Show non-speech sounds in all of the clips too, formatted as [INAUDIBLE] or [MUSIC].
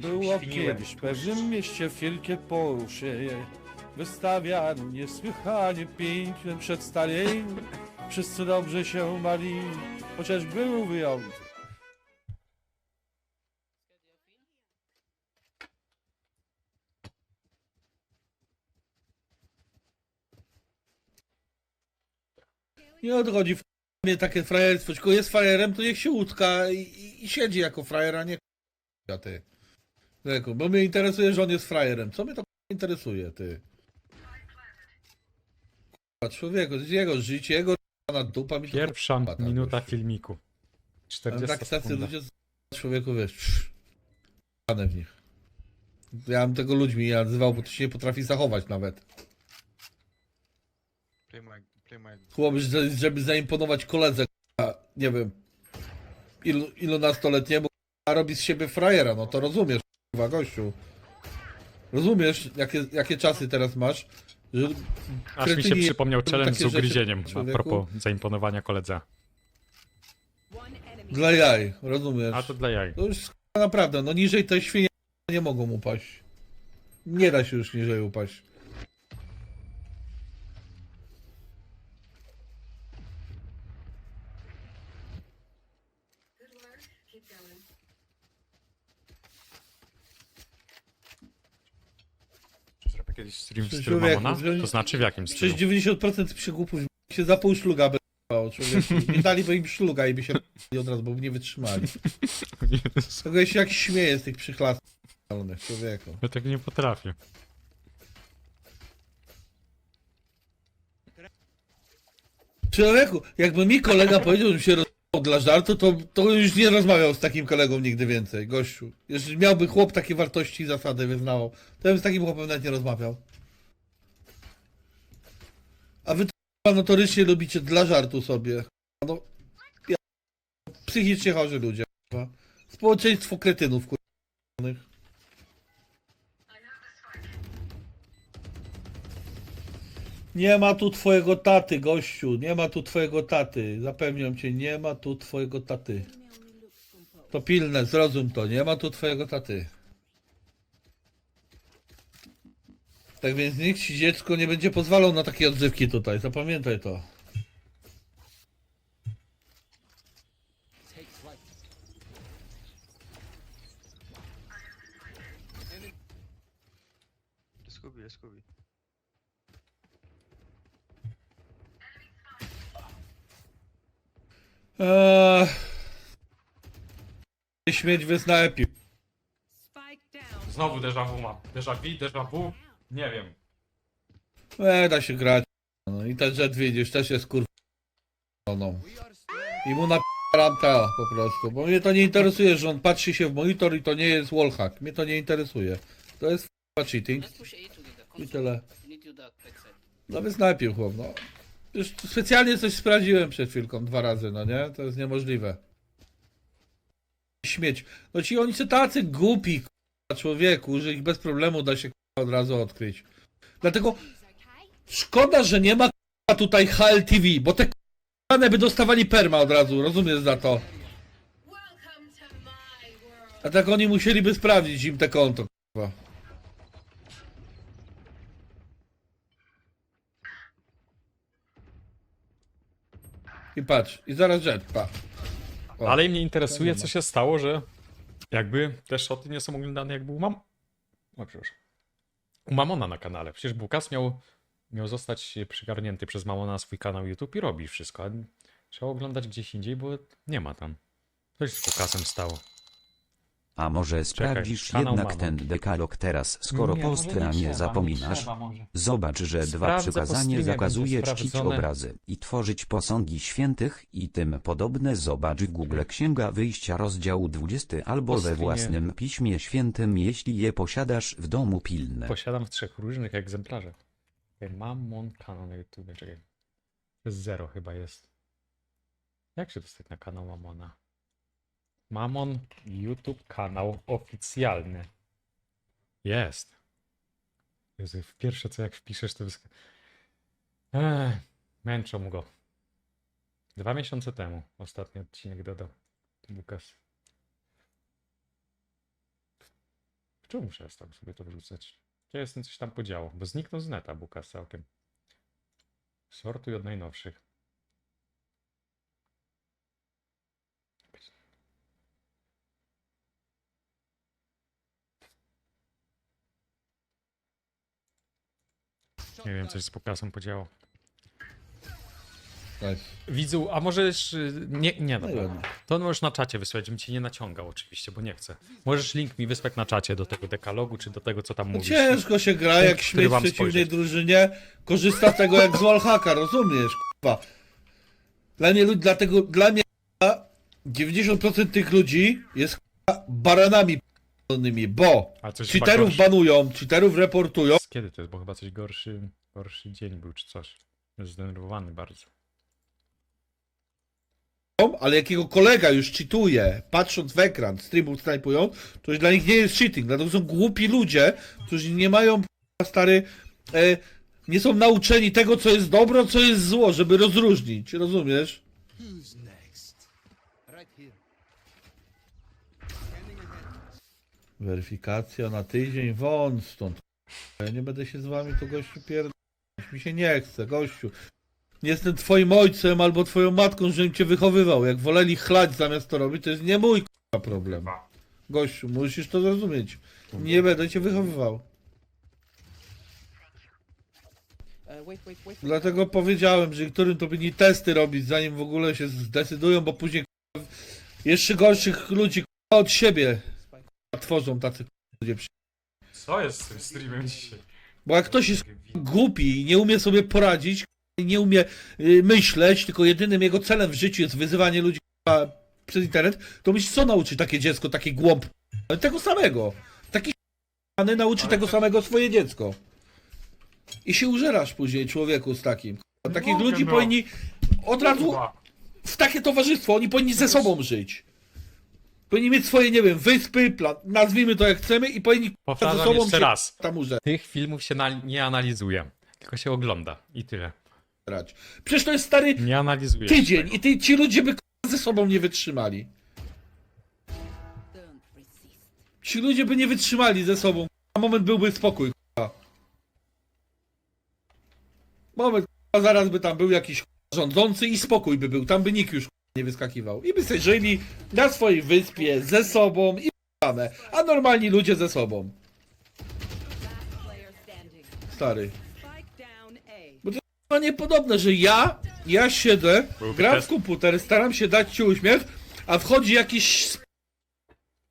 Było świniłem. kiedyś w pewnym mieście wielkie poruszenie. Wystawiano niesłychanie piękne przedstawienie. [LAUGHS] Wszyscy dobrze się bali, chociaż był wyjątek. Nie odchodzi w mnie takie frajerstwo, tylko jest frajerem, to niech się utka i, i, i siedzi jako frajer, a nie k***a ty. Leku, bo mnie interesuje, że on jest frajerem. Co mnie to interesuje, ty? K***a, człowieku, to jest jego życie, jego na dupa mi to Pierwsza tam minuta gościu. filmiku. Ale 40 tak tacy sekunda. ludzie, z- człowieku, wiesz, psz, w nich. Ja bym tego ludźmi nie nazywał, bo to się nie potrafi zachować nawet. Chłop, że- żeby zaimponować koledze, nie wiem, ilu, ilunastoletniemu, a robi z siebie frajera, no to rozumiesz, kurwa, gościu. Rozumiesz, jakie, jakie czasy teraz masz? Że Aż mi się kretyni przypomniał robią challenge takie z rzeczy ugryzieniem a człowieku. propos zaimponowania koledze. Dla jaj, rozumiesz? A to dla jaj. To już naprawdę, no niżej te świnie nie mogą upaść. Nie da się już niżej upaść. Czy zrobię kiedyś stream w Przecież stylu Mamona? To znaczy w jakim Przecież stylu? 90% przygłupów się za pół szluga by człowieku. Nie daliby im szluga i by się [LAUGHS] od razu, bo by nie wytrzymali. [LAUGHS] Tego się jak śmieje z tych przychlasów człowieku. Ja tak nie potrafię. Człowieku, jakby mi kolega powiedział, że się rozmawiał dla żartu, to, to już nie rozmawiał z takim kolegą nigdy więcej, gościu. Jeżeli miałby chłop takie wartości i zasady wyznawał, to bym z takim chłopem nawet nie rozmawiał. A wy to notorycznie lubicie dla żartu sobie. No, ja, psychicznie chorzy ludzie. Społeczeństwo kretynów, kurwa. Nie ma tu twojego taty, gościu. Nie ma tu twojego taty. Zapewniam cię, nie ma tu twojego taty. To pilne, zrozum to. Nie ma tu twojego taty. Tak więc nikt ci dziecko nie będzie pozwalał na takie odzywki tutaj. Zapamiętaj to. Let's go Eee... Śmieć. Spike down. Znowu déjà vu mam. Déjà vu, déjà vu? Nie wiem. E, da się grać. No i ten jet widzisz, też jest kur... No. I mu napieram ta po prostu, bo mnie to nie interesuje, że on patrzy się w monitor i to nie jest wallhack. Mnie to nie interesuje. To jest f***a cheating i tyle. No wysnajpił chłop, no. Już specjalnie coś sprawdziłem przed chwilką dwa razy, no nie? To jest niemożliwe. Śmieć. No ci oni są tacy głupi, k***a, człowieku, że ich bez problemu da się k***a, od razu odkryć. Dlatego szkoda, że nie ma k***a, tutaj HLTV, bo te k***ane by dostawali perma od razu, rozumiesz za to. A tak oni musieliby sprawdzić im te konto, k***a. I patrz, i zaraz jet, pa. O. Ale mnie interesuje, co się stało, że jakby te shoty nie są oglądane jakby u mam... O, przepraszam. U Mamona na kanale. Przecież Bukas miał, miał zostać przygarnięty przez Mamona na swój kanał YouTube i robi wszystko. A trzeba oglądać gdzieś indziej, bo nie ma tam. Coś z Bukasem stało. A może sprawdzisz kanał jednak ten dekalog teraz, skoro Nie, może nie nie trzeba, zapominasz? trzeba może. Zobacz, że dwa Sprawdzę po przykazanie streamie, zakazuje będzie czcić sprawdzone. obrazy i tworzyć posągi świętych i tym podobne. Zobacz w Google Księga Wyjścia rozdział 20 albo Po we streamie. własnym piśmie świętym, jeśli je posiadasz w domu pilne. Posiadam w trzech różnych egzemplarzach. Okay, Mamon kanał na YouTube, czekaj. Zero chyba jest. Jak się dostać na kanał Mamona? Mamon YouTube kanał oficjalny. Jest. Jezu, pierwsze co jak wpiszesz to wysk... Ech, męczą go. Dwa miesiące temu ostatni odcinek dodał. Lukas. Czemu przestał sobie to wrzucać? Gdzie jest ten coś tam podziało? Bo zniknął z neta Bukas całkiem. Sortuj od najnowszych. Nie wiem, coś z Bukasem podziało. Nice. Widzu, a możesz. y, Nie, nie, No i dobra. ładnie. To możesz na czacie wysłać, żebym cię nie naciągał, oczywiście, bo nie chcę. Możesz link mi wysłać na czacie do tego dekalogu, czy do tego, co tam No mówisz. ciężko się gra, Punkt, jak który śmieć w przeciwnej spojrzeć. drużynie korzysta z tego jak z wallhacka, rozumiesz, kurwa. Dla mnie, lud- dlatego, dla mnie kurwa, 90% tych ludzi jest kurwa, baranami p***nymi, bo A coś chyba cheaterów gorszy- banują, cheaterów reportują, Kiedy to jest? Bo chyba coś gorszy, gorszy dzień był, czy coś. Jest zdenerwowany bardzo. ale jakiego kolega już cheatuje, patrząc w ekran, streamów snajpują, to już dla nich nie jest cheating, dlatego są głupi ludzie, którzy nie mają, k***a, stary, e, nie są nauczeni tego, co jest dobro, co jest zło, żeby rozróżnić, rozumiesz? Weryfikacja na tydzień, won stąd. Ja nie będę się z wami tu gościu pierdolić, mi się nie chce, gościu. Nie jestem twoim ojcem albo twoją matką, żebym cię wychowywał. Jak woleli chlać zamiast to robić, to jest nie mój problem. Gościu, musisz to zrozumieć. Nie będę cię wychowywał. Dlatego powiedziałem, że którym to powinni testy robić, zanim w ogóle się zdecydują, bo później jeszcze gorszych ludzi od siebie k***a, tworzą tacy ludzie. przy- Co jest z tym streamem dzisiaj? Bo jak ktoś jest głupi i nie umie sobie poradzić, nie umie y, myśleć, tylko jedynym jego celem w życiu jest wyzywanie ludzi k***a, przez internet, to myślisz, co nauczy takie dziecko, taki głąb? Ale tego samego. Taki k***any nauczy tego samego swoje dziecko. I się użerasz później człowieku z takim. k***a. Takich mogę, ludzi no. powinni od razu w takie towarzystwo, oni powinni ze sobą żyć. Powinni mieć swoje, nie wiem, wyspy, plan, nazwijmy to jak chcemy i powinni k***a, ze Powtarzam sobą jeszcze się raz. tam. Tych filmów się na, nie analizuje, tylko się ogląda i tyle. Przecież to jest stary Nie analizuje. się tydzień tego. i ty, ci ludzie by k***a, ze sobą nie wytrzymali. Don't resist. Ci ludzie by nie wytrzymali ze sobą. A moment byłby spokój. k***a. Moment, k***a, zaraz by tam był jakiś k***a, rządzący i spokój by był. Tam by nikt już nie wyskakiwał. I by sobie żyli na swojej wyspie ze sobą i p***ane. A normalni ludzie ze sobą. Stary. Down A. No niepodobne, że ja, ja siedzę, gram w komputer, staram się dać ci uśmiech, a wchodzi jakiś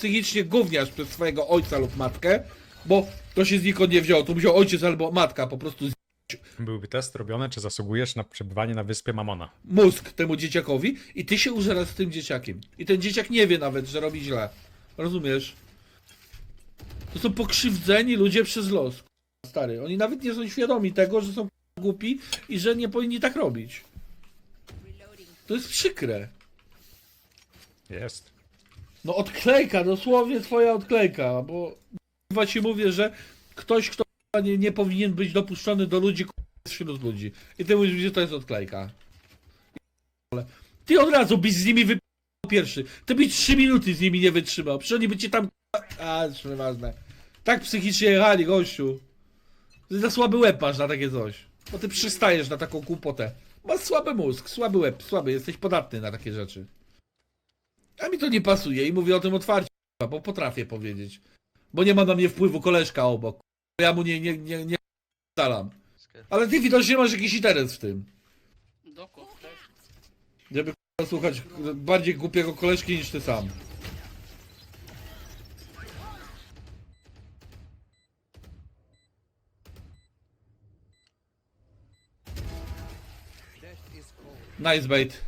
psychicznie gówniarz przez swojego ojca lub matkę, bo to się znikąd nie wzięło, to musiał ojciec albo matka po prostu z Byłby test robiony, czy zasługujesz na przebywanie na wyspie Mamona. mózg temu dzieciakowi i ty się użerasz z tym dzieciakiem. I ten dzieciak nie wie nawet, że robi źle. Rozumiesz? To są pokrzywdzeni ludzie przez los. Stary, oni nawet nie są świadomi tego, że są głupi i że nie powinni tak robić. To jest przykre. Jest. No odklejka, dosłownie twoja odklejka, bo chyba ci mówię, że ktoś, kto nie, nie powinien być dopuszczony do ludzi, wśród ludzi. I ty mówisz, że to jest odklejka. Ty od razu byś z nimi wypisał pierwszy. Ty byś 3 minuty z nimi nie wytrzymał. Przecież oni by cię tam... A, już nieważne. Tak psychicznie jechali, gościu. Ty za słaby łeb masz na takie coś. Bo ty przystajesz na taką głupotę. Masz słaby mózg, słaby łeb, słaby, jesteś podatny na takie rzeczy. A mi to nie pasuje i mówię o tym otwarcie, bo potrafię powiedzieć. Bo nie ma na mnie wpływu koleżka obok. Ja mu nie, nie, nie, nie dalam. Ale ty widocznie masz jakiś interes w tym. Dokąd? Żeby k***a, słuchać bardziej głupiego koleżki niż ty sam. Nice bait.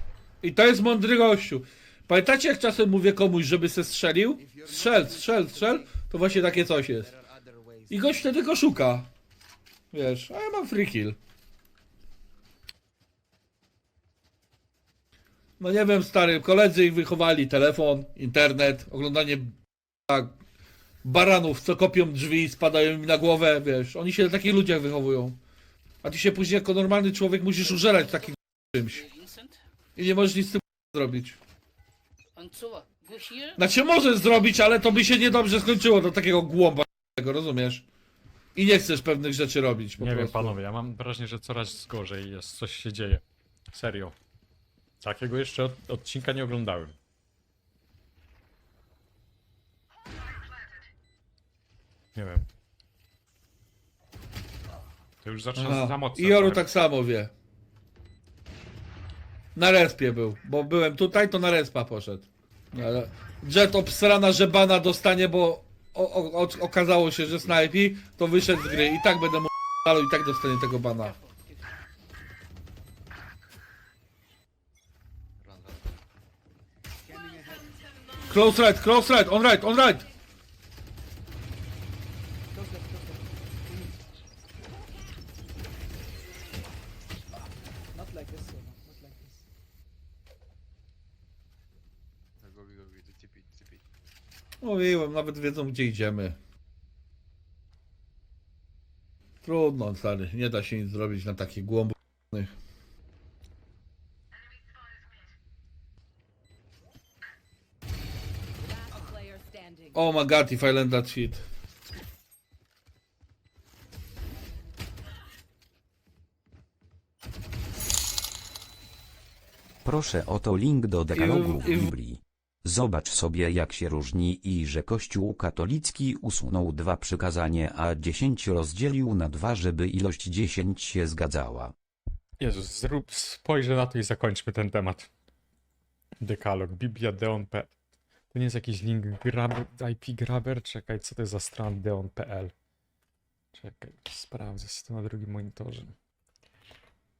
I to jest mądry gościu. Pamiętacie jak czasem mówię komuś, żeby se strzelił? Strzel, strzel, strzel. To właśnie takie coś jest. I gość wtedy go szuka. Wiesz, a ja mam free kill. No nie wiem, stary, koledzy ich wychowali, telefon, internet, oglądanie tak, baranów, co kopią drzwi, spadają im na głowę, wiesz, oni się na takich ludziach wychowują. A ty się później jako normalny człowiek musisz użerać takim czymś. I nie możesz nic z tym zrobić. Znaczy możesz zrobić, ale to by się niedobrze skończyło do takiego głąba tego, rozumiesz? I nie chcesz pewnych rzeczy robić po Nie wiem, prostu. panowie, ja mam wrażenie, że coraz gorzej jest, coś się dzieje. Serio. Takiego jeszcze od, odcinka nie oglądałem. Nie wiem. To już zaczyna za Aha. mocno. I Joru tak? tak samo wie. Na respie był, bo byłem tutaj, to na respa poszedł. Ale Jet obsrana żebana dostanie, bo o, o, okazało się, że snajpi, to wyszedł z gry i tak będę mu i tak dostanie tego bana. Close right, close right, on right, on right! Close left, close left. Not like this, Sona. Not like this. No, Go, go, go, the TP, TP. Mówiłem, nawet wiedzą gdzie idziemy. Trudno, stary, nie da się nic zrobić na takich standing. Oh my god, if I land that shit. Proszę oto link do dekalogu Biblii. Zobacz sobie jak się różni i że Kościół katolicki usunął dwa przykazanie, a dziesięć rozdzielił na dwa, żeby ilość dziesięć się zgadzała. Jezus, zrób, spojrzę na to i zakończmy ten temat. Dekalog, Biblia Deon.pl To nie jest jakiś link grab, IP grabber? Czekaj, co to jest za strona deon.pl? Czekaj, sprawdzę z to na drugim monitorze.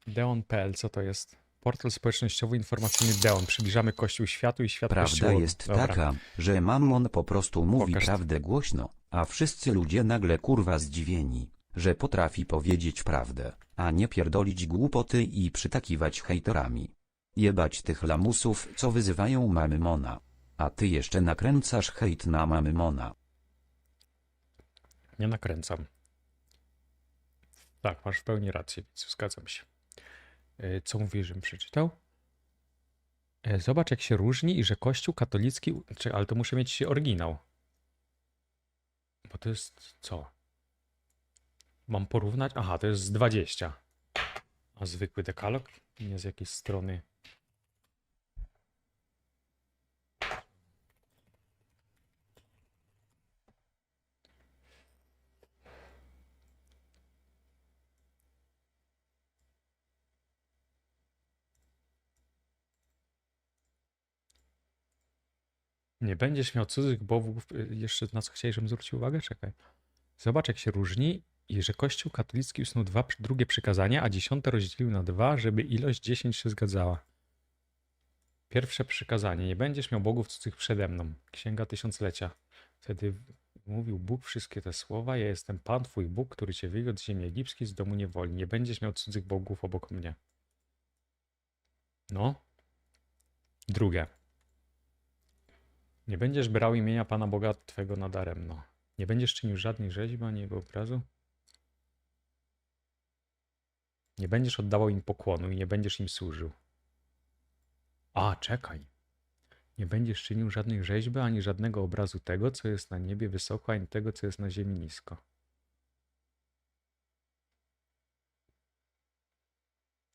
Deon.pl, co to jest? Portal społecznościowy informacyjny Deon. Przybliżamy Kościół światu i świat Prawda jest Dobra. taka, że Mammon po prostu mówi Pokaż. prawdę głośno, a wszyscy ludzie nagle kurwa zdziwieni, że potrafi powiedzieć prawdę, a nie pierdolić głupoty i przytakiwać hejterami. Jebać tych lamusów, co wyzywają Mamymona. A ty jeszcze nakręcasz hejt na Mamymona. Nie nakręcam. Tak, masz w pełni rację, więc zgadzam się. E, Co mówisz, żebym przeczytał? E, Zobacz, jak się różni i że Kościół katolicki. Czy, ale to muszę mieć oryginał. Bo to jest co? Mam porównać? Aha, to jest z 20. A zwykły dekalog? Nie z jakiejś strony. Nie będziesz miał cudzych bogów. y, Jeszcze na co chciałeś, żebym zwrócił uwagę? Czekaj. Zobacz, jak się różni i że Kościół katolicki usunął dwa, drugie przykazania, a dziesiąte rozdzielił na dwa, żeby ilość dziesięć się zgadzała. Pierwsze przykazanie. Nie będziesz miał bogów cudzych przede mną. Księga Tysiąclecia. Wtedy mówił Bóg wszystkie te słowa. Ja jestem Pan, Twój Bóg, który Cię wywiódł z ziemi egipskiej, z domu niewoli. Nie będziesz miał cudzych bogów obok mnie. No. Drugie. Nie będziesz brał imienia Pana Boga Twego nadaremno. Nie będziesz czynił żadnej rzeźby ani jego obrazu. Nie będziesz oddawał im pokłonu i nie będziesz im służył. A, czekaj. Nie będziesz czynił żadnej rzeźby ani żadnego obrazu tego, co jest na niebie wysoko, ani tego, co jest na ziemi nisko.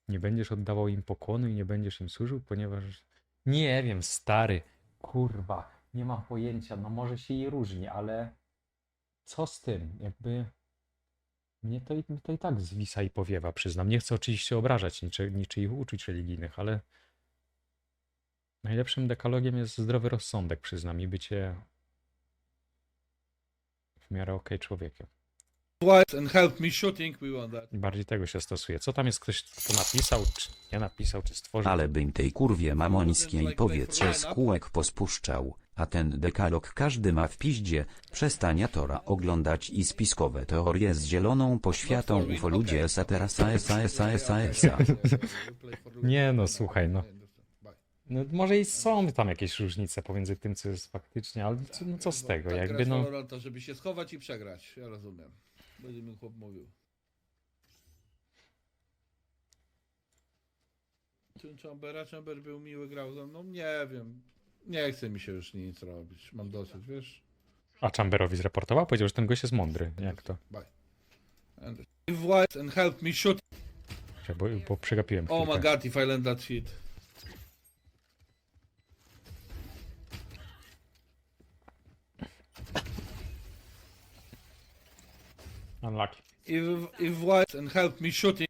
Nie będziesz oddawał im pokłonu i nie będziesz im służył, ponieważ. Nie wiem, stary. Kurwa, nie mam pojęcia. No może się i różni, ale co z tym? Jakby. Mnie to, i- mnie to i tak zwisa i powiewa, przyznam. Nie chcę oczywiście obrażać niczy, niczyich uczuć religijnych, ale najlepszym dekalogiem jest zdrowy rozsądek, przyznam, i bycie w miarę okej człowiekiem. Twice and help me shooting, we want that. Bardziej tego się stosuje. Co tam jest ktoś, kto napisał, czy nie napisał, czy stworzył? Ale bym tej kurwie mamońskiej powietrze z kółek pospuszczał, a ten dekalog każdy ma w piździe, przestania Tora oglądać i spiskowe teorie z zieloną poświatą ufo ludzie esa terasa esa esa esa esa. Nie no, słuchaj, no. No, może i są tam jakieś różnice pomiędzy tym, co jest faktycznie, ale co, no co z tego, Tak jakby no... Valoranta, żeby się schować i przegrać, ja rozumiem. Będzie mi chłop mówił. Czy Chambera? Chamber był miły, grał ze mną? Nie wiem. Nie chce mi się już nic robić. Mam dosyć, wiesz? A Chamberowi zreportował? Powiedział, że ten gość jest mądry. Jak to? Bye. And and help me shoot. Bo, bo przegapiłem Oh my chwilkę. god, if I land that shit. Unlucky. If if wise and help me shooting.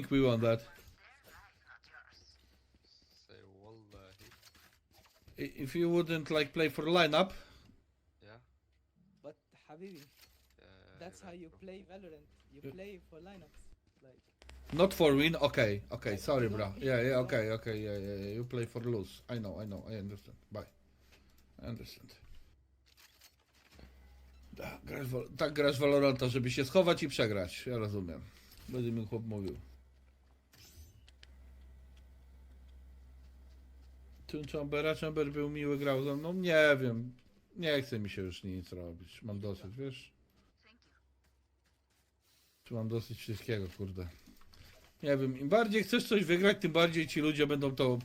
Think we won that. Say wallahi. I- If you wouldn't like play for lineup, Yeah. But Habibi, Uh, that's how you play Valorant. You Yeah. play for lineups. Like not for win. Okay, okay, Like, sorry, bro. Yeah, yeah, okay, okay, yeah, yeah, yeah. You play for lose. I know, I know, I understand. Bye. I understand. Tak, grasz, w- tak grasz w Valoranta, żeby się schować i przegrać. Ja rozumiem. Będzie mi chłop mówił. Tym Chambera, Chamber był miły, grał ze mną. Nie wiem. Nie chce mi się już nic robić. Mam dosyć, wiesz? Czy mam dosyć wszystkiego, kurde. Nie wiem, im bardziej chcesz coś wygrać, tym bardziej ci ludzie będą to,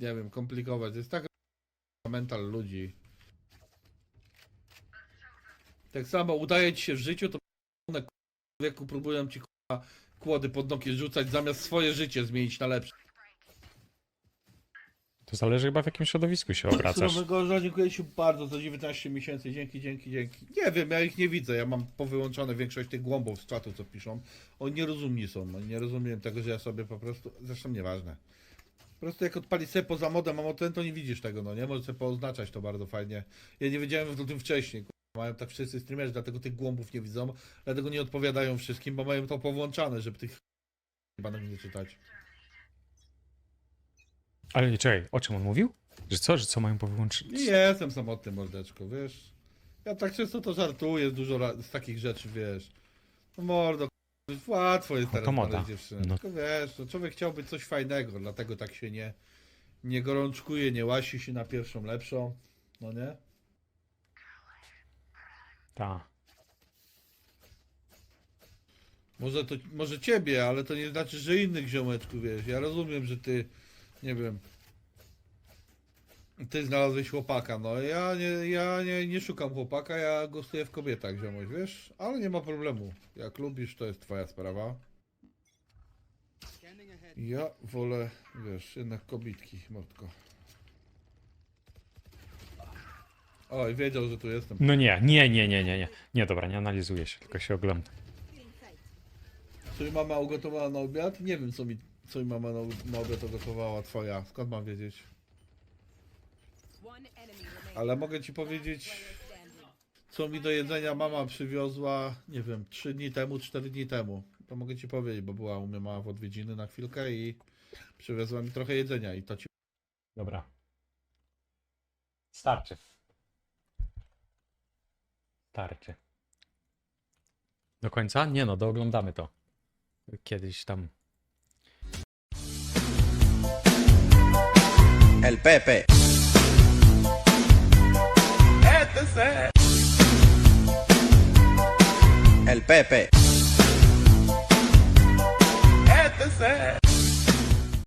nie wiem, komplikować. Jest tak mental ludzi. Tak samo udaje ci się w życiu, to one wieku próbują ci kłody pod nogi rzucać, zamiast swoje życie zmienić na lepsze. To zależy chyba w jakim środowisku się obracasz. Surowego dziękuję Ci bardzo za 19 miesięcy. Dzięki, dzięki, dzięki. Nie wiem, ja ich nie widzę. Ja mam powyłączone większość tych głąbów z czatu, co piszą. Oni nierozumni są. Oni nie rozumiem tego, że ja sobie po prostu. Zresztą nieważne. Po prostu jak odpalić sobie poza modem, a ten, to nie widzisz tego, no nie? Możesz sobie pooznaczać to bardzo fajnie. Ja nie wiedziałem o tym wcześniej. Mają tak wszyscy streamerzy, dlatego tych głąbów nie widzą, dlatego nie odpowiadają wszystkim, bo mają to powłączane, żeby tych banek nie czytać. Ale nie, czekaj, o czym on mówił? Że co, że co mają powyłączyć? Nie jestem samotny mordeczko, wiesz. Ja tak często to żartuję, z dużo ra- z takich rzeczy, wiesz. No mordo, k***, łatwo jest teraz to moda. znaleźć dziewczynę. No. Tylko wiesz, no człowiek chciałby coś fajnego, dlatego tak się nie, nie gorączkuje, nie łasi się na pierwszą lepszą, no nie? Ta. Może to, może ciebie, ale to nie znaczy, że innych ziomeczków, wiesz. Ja rozumiem, że ty, nie wiem, ty znalazłeś chłopaka, no ja nie, ja nie, nie szukam chłopaka, ja gostuję w kobietach, ziomuś, wiesz? Ale nie ma problemu. Jak lubisz, to jest twoja sprawa. Ja wolę, wiesz, jednak kobitki, mordko. Oj, wiedział, że tu jestem. No nie, nie, nie, nie, nie, nie. Nie, dobra, nie analizuję się, tylko się oglądam. Mi mama ugotowała na obiad? Nie wiem, co mi, co mi mama na, na obiad ugotowała, twoja. Skąd mam wiedzieć? Ale mogę ci powiedzieć, co mi do jedzenia mama przywiozła, nie wiem, 3 dni temu, 4 dni temu. To mogę ci powiedzieć, bo była u mnie mama w odwiedziny na chwilkę i przywiozła mi trochę jedzenia i to ci... Dobra. Starczy. Starczy. Do końca? Nie no, dooglądamy to. Kiedyś tam. El Pepe. El Pepe.